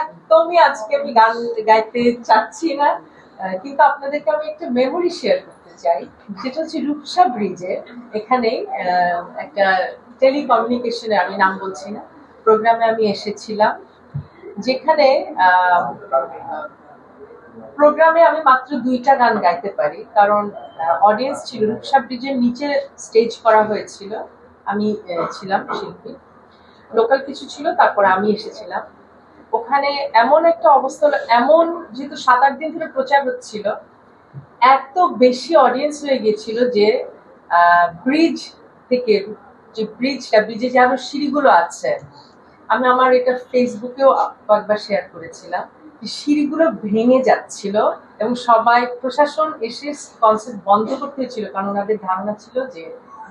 একদমই আজকে আমি গান গাইতে চাচ্ছি না। কিন্তু আপনাদেরকে আমি একটা মেমোরি শেয়ার করতে চাই। সেটা হচ্ছে রূপসা ব্রিজে এখানে একটা টেলিকমিউনিকেশনে আমি নাম বলছি না প্রোগ্রামে আমি এসেছিলাম, যেখানে প্রোগ্রামে আমি মাত্র দুইটা গান গাইতে পারি। কারণ অডিয়েন্স ছিল, রূপসা ব্রিজের নিচে স্টেজ করা হয়েছিল। আমি ছিলাম শিল্পী। লোকাল কিছু ছিল, তারপর আমি এসেছিলাম। ওখানে এমন একটা অবস্থা এমন যেহেতু সাত আট দিন ধরে প্রচার হচ্ছিল, এত বেশি অডিয়েন্স হয়ে গিয়েছিল যে ব্রিজ থেকে যে ব্রিজটা ব্রিজে যে আরও সিঁড়িগুলো আছে, আমি আমার এটা ফেসবুকেও একবার শেয়ার করেছিলাম। সিঁড়িগুলো ভেঙে যাচ্ছিল এবং সবাই প্রশাসন এসে কনসার্ট বন্ধ করতে হয়েছিল, কারণ ওনাদের ধারণা ছিল যে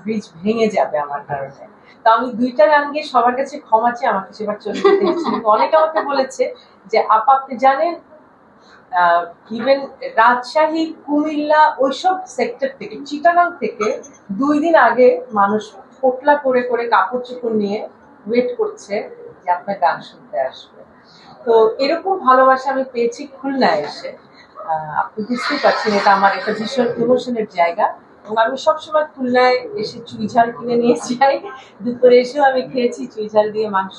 ব্রিজ ভেঙে যাবে আমার কারণে। তো আমি দুইটা গান গিয়ে সবার কাছে ক্ষমা চেয়ে আমাকে সেবার চলে যেতে অনেকে আমাকে বলেছে যে, আপা, আপনি জানেন ইভেন রাজশাহী, কুমিল্লা ওইসব সেক্টর থেকে, চিটাগাং থেকে দুই দিন আগে মানুষ পোটলা করে করে কাপড় চোপড় নিয়ে ওয়েট করছে যে আপনার গান শুনতে আসবে। তো এরকম ভালোবাসা আমি পেয়েছি খুলনায় এসে। আপনি বুঝতেই পারছেন এটা আমার একটা ভীষণ ইমোশনের জায়গা। এবং আমি সবসময় খুলনায় এসে চুই ঝাল কিনে নিয়ে যাই। দুপুরে এসেও আমি খেয়েছি চুই ঝাল দিয়ে মাংস।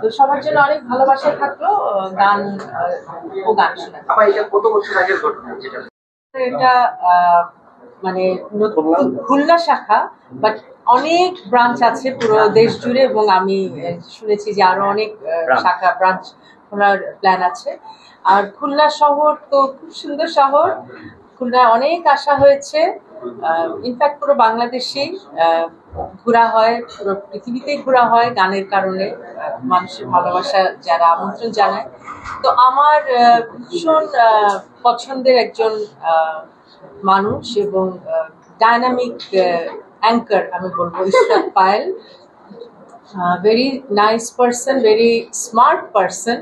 তো সবার জন্য অনেক ভালোবাসা থাকল গান ও গান শোনা। এটা মানে খুলনা শাখা বাট অনেক ব্রাঞ্চ আছে পুরো দেশ জুড়ে এবং আমি শুনেছি যে আরও অনেক শাখা ব্রাঞ্চ খোলার প্ল্যান আছে। আর খুলনা শহর তো খুব সুন্দর শহর। খুলনায় অনেক আশা হয়েছে। ইনফ্যাক্ট পুরো বাংলাদেশেই ঘোরা হয়, পুরো পৃথিবীতেই ঘোরা হয় গানের কারণে মানুষের ভালোবাসা যারা আমন্ত্রণ জানায়। তো আমার ভীষণ পছন্দের একজন মানুষ এবং ডায়নামিক অ্যাঙ্কার আমি বলব, Ishrat Payel. Very nice person very smart person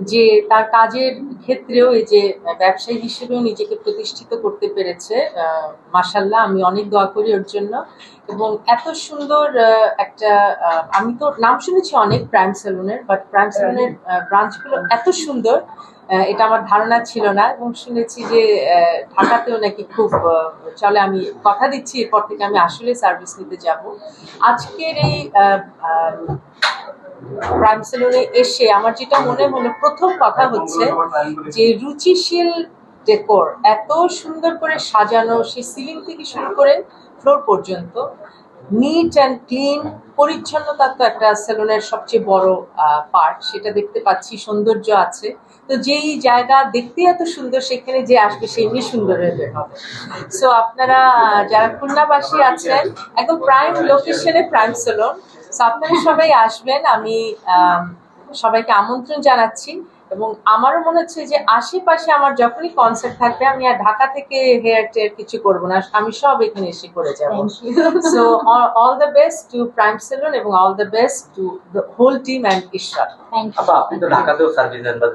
যে তার কাজের ক্ষেত্রেও এই যে ব্যবসায়ী হিসেবেও নিজেকে প্রতিষ্ঠিত করতে পেরেছে মাসাল্লাহ আমি অনেক দোয়া করি ওর জন্য। এবং এত সুন্দর একটা আমি তো নাম শুনেছি অনেক প্রাইম সেলুনের বাট প্রাইম সেলুনের ব্রাঞ্চগুলো এত সুন্দর এটা আমার ধারণা ছিল না। এবং শুনেছি যে ঢাকাতেও নাকি খুব চলে আমি কথা দিচ্ছি এরপর থেকে আমি আসলে সার্ভিস নিতে যাব। আজকের এই প্রাইম এসে আমার যেটা মনে হলো, প্রথম কথা হচ্ছে যে রুচিশীল ডেকোর এত সুন্দর করে সাজানো, সেই সিলিং থেকে শুরু করে ফ্লোর পর্যন্ত নিট অ্যান্ড ক্লিন পরিচ্ছন্নতা তো একটা সেলুনের সবচেয়ে বড় পার্ট সেটা দেখতে পাচ্ছি, সৌন্দর্য আছে। তো যেই জায়গা দেখতে এত সুন্দর, সেখানে যে আসবে, সেই নিয়ে সুন্দর হয়ে বের হবে। সো আপনারা, যারা খুলনাবাসী আছেন একদম প্রাইম লোকেশনে প্রাইম সেলুন আপনারা সবাই আসবেন আমি সবাইকে আমন্ত্রণ জানাচ্ছি এবং আমারও মনে হচ্ছে যে আশেপাশে আমার যখনই কনসার্ট থাকবে আমি আর ঢাকা থেকে হেয়ার টেয়ার কিছু করব না আমি সব এখানে এসে করে যাব। So all the best to prime salon এবং all the best to the whole team and আপনি তো ঢাকাতেও সার্ভিস বা